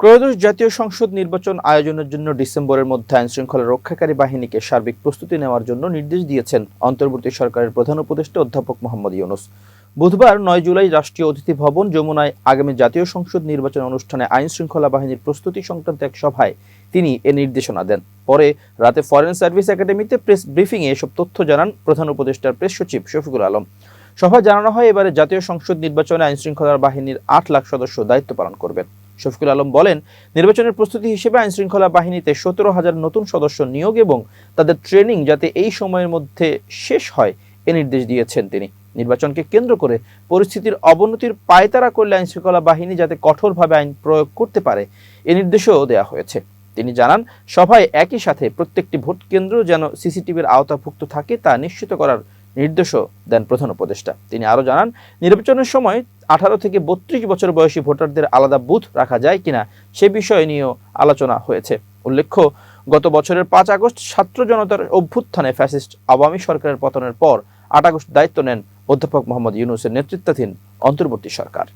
ত্রয়োদশ জাতীয় সংসদ নির্বাচন আয়োজনের জন্য ডিসেম্বরের মধ্যে আইনশৃঙ্খলা রক্ষাকারী বাহিনীকে সার্বিক প্রস্তুতি নেওয়ার জন্য নির্দেশ দিয়েছেন অন্তর্বর্তী সরকারের প্রধান উপদেষ্টা অধ্যাপক মোহাম্মদ ইউনুস। বুধবার নয় জুলাই রাষ্ট্রীয় অতিথি ভবন যমুনায় আগামী জাতীয় সংসদ নির্বাচন অনুষ্ঠানে আইন শৃঙ্খলা বাহিনীর প্রস্তুতি সংক্রান্ত এক সভায় তিনি এ নির্দেশনা দেন। পরে রাতে ফরেন সার্ভিস একাডেমিতে প্রেস ব্রিফিংয়ে এসব তথ্য জানান প্রধান উপদেষ্টার প্রেস সচিব শফিকুল আলম। সভায় জানানো হয়, এবারে জাতীয় সংসদ নির্বাচনে আইন শৃঙ্খলা বাহিনীর আট লাখ সদস্য দায়িত্ব পালন করবেন। শফিকুল আলম বলেন, নির্বাচনের প্রস্তুতি হিসেবে আইন শৃঙ্খলা বাহিনীতে সতেরো হাজার নতুন সদস্য নিয়োগ এবং তাদের ট্রেনিং যাতে এই সময়ের মধ্যে শেষ হয়, এ নির্দেশ দিয়েছেন তিনি। নির্বাচনকে কেন্দ্র করে পরিস্থিতির অবনতির পায়তারা করলে আইন শৃঙ্খলা বাহিনী যাতে কঠোরভাবে আইন প্রয়োগ করতে পারে, এ নির্দেশও দেওয়া হয়েছে। তিনি জানান, সভায় একই সাথে প্রত্যেকটি ভোট কেন্দ্র যেন সিসিটিভির আওতাভুক্ত থাকে তা নিশ্চিত করার নির্দেশও দেন প্রধান উপদেষ্টা। তিনি আরও জানান, নির্বাচনের সময় আঠারো থেকে বত্রিশ বছর বয়সী ভোটারদের আলাদা বুথ রাখা যায় কিনা সে বিষয় নিয়েও আলোচনা হয়েছে। উল্লেখ্য, গত বছরের পাঁচ আগস্ট ছাত্র জনতার অভ্যুত্থানে ফ্যাসিস্ট আওয়ামী সরকারের পতনের পর আট আগস্ট দায়িত্ব নেন অধ্যাপক মোহাম্মদ ইউনুসের নেতৃত্বাধীন অন্তর্বর্তী সরকার।